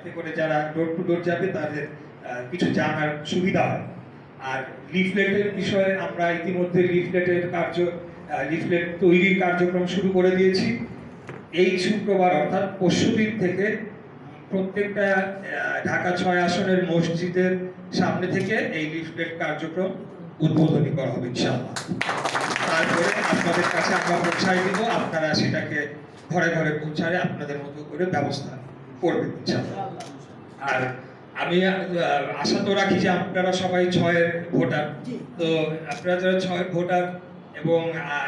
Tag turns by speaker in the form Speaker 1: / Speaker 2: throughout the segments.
Speaker 1: যাতে করে যারা ডোর টু ডোর যাবে, তাদের কিছু জানার সুবিধা হয়। আর লিফলেটের বিষয়ে আমরা ইতিমধ্যে লিফলেটের কার্য লিফলেট তৈরির কার্যক্রম শুরু করে দিয়েছি। এই শুক্রবার অর্থাৎ পরশুদিন থেকে প্রত্যেকটা ঢাকা ছয় আসনের মসজিদের সামনে থেকে এই লিফলেট কার্যক্রম উদ্বোধনী করা হবে ইনশাআল্লাহ। তারপরে আপনাদের কাছে আমরা পৌঁছাই দিব। আপনারা সেটাকে ঘরে ঘরে পৌঁছায় আপনাদের মতো করে ব্যবস্থা ইনশাআল্লাহ আর আমি আশা তো রাখি যে আপনারা সবাই ছয়ের ভোটার। তো আপনারা যারা ছয়ের ভোটার এবং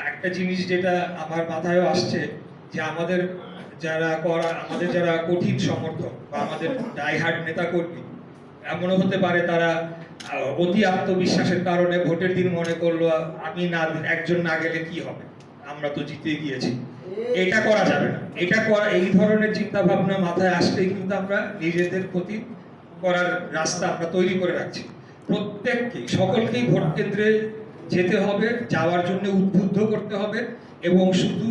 Speaker 1: একটা জিনিস যেটা আমার মাথায়ও আসছে যে আমাদের যারা করা আমাদের যারা কঠিন সমর্থক বা আমাদের ডাইহার্ড নেতা কর্মী এমনও হতে পারে তারা অতি আত্মবিশ্বাসের কারণে ভোটের দিন মনে করল আমি না একজন না গেলে কি হবে? আমরা তো জিতে গিয়েছি। এটা করা যাবে না। এটা করা এই ধরনের চিন্তা ভাবনা মাথায় আসলেই কিন্তু আমরা নিজেদের ক্ষতি করার রাস্তা আমরা তৈরি করে রাখছি। প্রত্যেককে, সকলকেই ভোট কেন্দ্রে যেতে হবে, যাওয়ার জন্য উদ্বুদ্ধ করতে হবে এবং শুধু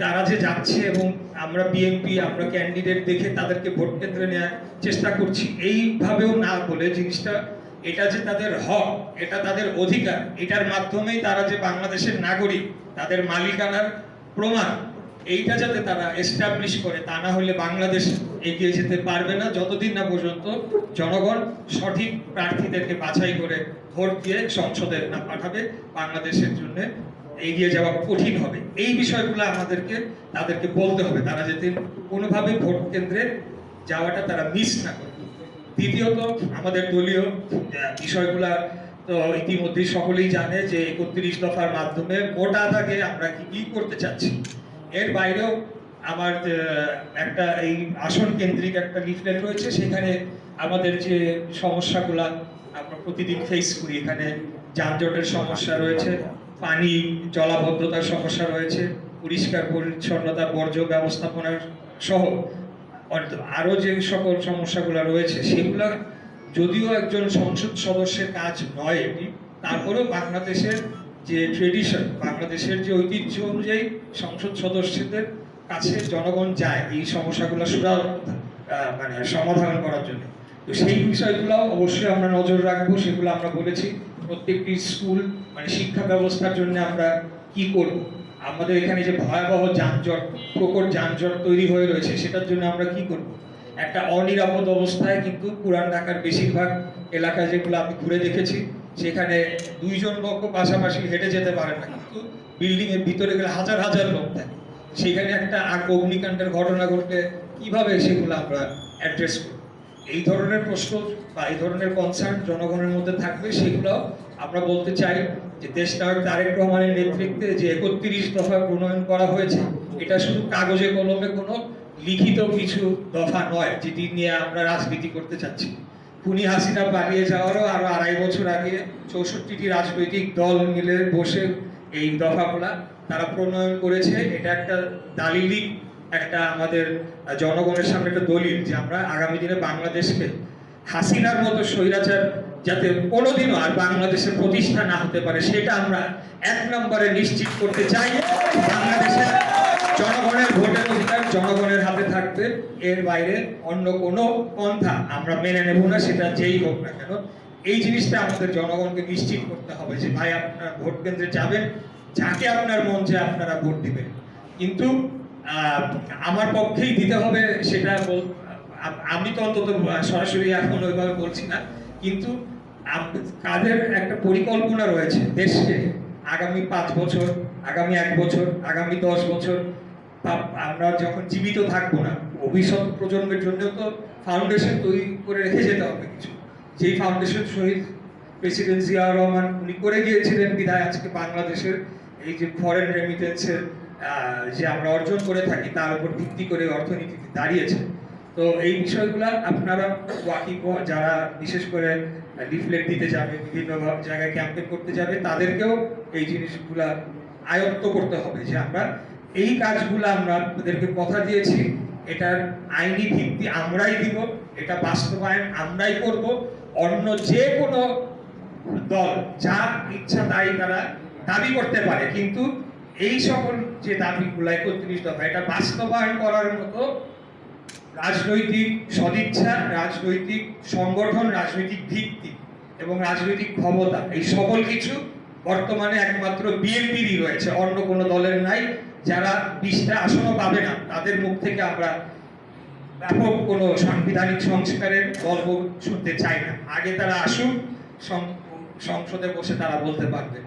Speaker 1: তারা যে যাচ্ছে এবং আমরা বিএনপি আমরা ক্যান্ডিডেট দেখে তাদেরকে ভোট কেন্দ্রে নেওয়ার চেষ্টা করছি, এইভাবেও না বলে জিনিসটা, এটা যে তাদের হক, এটা তাদের অধিকার, এটার মাধ্যমেই তারা যে বাংলাদেশের নাগরিক, তাদের মালিকানার প্রমাণ এইটা যাতে তারা এস্টাবলিশ করে, তা না হলে বাংলাদেশ এগিয়ে যেতে পারবে না। যতদিন না পর্যন্ত জনগণ সঠিক প্রার্থীদেরকে বাছাই করে ভোট দিয়ে সংসদে না পাঠাবে, বাংলাদেশের জন্য এগিয়ে যাওয়া কঠিন হবে। এই বিষয়গুলো আমাদেরকে, তাদেরকে বলতে হবে। তারা যাতে কোনোভাবে ভোট কেন্দ্রে যাওয়াটা তারা মিস না করে। দ্বিতীয়ত, আমাদের দলীয় বিষয়গুলা তো ইতিমধ্যেই সকলেই জানে যে একত্রিশ দফার মাধ্যমে মোটা দাগে আমরা কি কি করতে চাচ্ছি। এর বাইরেও আমার একটা এই আসন কেন্দ্রিক একটা লিফলেট রয়েছে, সেখানে আমাদের যে সমস্যাগুলা আমরা প্রতিদিন ফেস করি, এখানে যানজটের সমস্যা রয়েছে, পানি জলাবদ্ধতার সমস্যা রয়েছে, পরিষ্কার পরিচ্ছন্নতা, বর্জ্য ব্যবস্থাপনার সহ অর্থ- আরও যে সকল সমস্যাগুলো রয়েছে, সেগুলো যদিও একজন সংসদ সদস্যের কাজ নয় এটি, তারপরেও বাংলাদেশের যে ট্রেডিশন বাংলাদেশের যে ঐতিহ্য অনুযায়ী সংসদ সদস্যদের কাছে জনগণ যায় এই সমস্যাগুলো সুরা মানে সমাধান করার জন্য। তো সেই বিষয়গুলো অবশ্যই আমরা নজর রাখব, সেগুলো আমরা বলেছি। প্রত্যেকটি স্কুল মানে শিক্ষা ব্যবস্থার জন্য আমরা কি করব? আমাদের এখানে যে ভয়াবহ যানজট, প্রকট যানজট তৈরি হয়ে রয়েছে, সেটার জন্য আমরা কি করব? একটা অনিরাপদ অবস্থায় কিন্তু পুরান ঢাকার বেশিরভাগ এলাকা যেগুলো আমি ঘুরে দেখেছি সেখানে দুইজন লোক পাশাপাশি হেঁটে যেতে পারে না, কিন্তু বিল্ডিং এর ভিতরে গেলে হাজার হাজার লোক থাকে। সেখানে একটা অগ্নিকাণ্ডের ঘটনা ঘটলে কীভাবে সেগুলো আমরা অ্যাড্রেস করব? এই ধরনের প্রশ্ন বা এই ধরনের কনসার্ন জনগণের মধ্যে থাকবে, সেগুলো আমরা বলতে চাই যে দেশ নায়ক তারেক রহমানের নেতৃত্বে যে একত্রিশ দফা প্রণয়ন করা হয়েছে, এটা শুধু কাগজে কলমে কোনো লিখিত কিছু দফা নয়, যেটি নিয়ে আমরা রাজনীতি করতে চাচ্ছি। খুনি হাসিনা পালিয়ে যাওয়ারও আরও আড়াই বছর আগে চৌষট্টিটি রাজনৈতিক দল মিলে বসে এই দফাগুলা তারা প্রণয়ন করেছে। এটা একটা দালিলিক একটা আমাদের জনগণের সামনে একটা দলিল যে আমরা আগামী দিনে বাংলাদেশকে হাসিনার মতো স্বৈরাচার যাতে কোনোদিনও আর বাংলাদেশের প্রতিষ্ঠা না হতে পারে, সেটা আমরা এক নম্বরে নিশ্চিত করতে চাই। বাংলাদেশের জনগণের ভোটের জনগণের হাতে থাকবে, এর বাইরে অন্য কোনো পন্থা আমরা মেনে নেব না, সেটা যেই হোক না কেন। এই জিনিসটা আমাদের জনগণকে নিশ্চিত করতে হবে যে ভাই আপনারা ভোট কেন্দ্রে যাবেন, যাকে আপনার মন আপনারা ভোট দিবেন। কিন্তু আমার পক্ষেই দিতে হবে সেটা আমি তো অন্তত সরাসরি এখন ওইভাবে বলছি না। কিন্তু কাদের একটা পরিকল্পনা রয়েছে দেশকে, আগামী পাঁচ বছর, আগামী এক বছর, আগামী দশ বছর আমরা যখন জীবিত থাকব না, ভবিষ্যৎ প্রজন্মের জন্য তো ফাউন্ডেশন তৈরি করে রেখে যেতে হবে কিছু। যেই ফাউন্ডেশন শহীদ প্রেসিডেন্ট জিয়া রহমান উনি করে গিয়েছিলেন বিধায় আজকে বাংলাদেশের, এই যে ফরেন রেমিটেন্সের যে আমরা অর্জন করে থাকি, তার উপর ভিত্তি করে অর্থনীতিতে দাঁড়িয়েছে তো এই বিষয়গুলা আপনারা ওয়াকিব, যারা বিশেষ করে লিফলেট দিতে যাবে, বিভিন্ন জায়গায় ক্যাম্পেন করতে যাবে, তাদেরকেও এই জিনিসগুলা আয়ত্ত করতে হবে যে আমরা এই কাজগুলো আমরা আপনাদেরকে কথা দিয়েছি, এটার আইনি ভিত্তি আমরাই দিব, এটা বাস্তবায়ন আমরাই করব, অন্য যে কোনো দল যা ইচ্ছা তাই তারা দাবি করতে পারে, কিন্তু এই সকল যে দাবিগুলো একত্রিশ দফা, এটা বাস্তবায়ন করার মতো রাজনৈতিক সদিচ্ছা, রাজনৈতিক সংগঠন, রাজনৈতিক ভিত্তি এবং রাজনৈতিক ক্ষমতা, এই সকল কিছু বর্তমানে একমাত্র বিএনপিরই রয়েছে, অন্য কোনো দলের নাই। যারা বিশটা আসনও পাবে না, তাদের মুখ থেকে আমরা ব্যাপক কোনো সাংবিধানিক সংস্কারের গল্প শুনতে চাই না। আগে তারা আসুক সংসদে বসে তারা বলতে পারবে।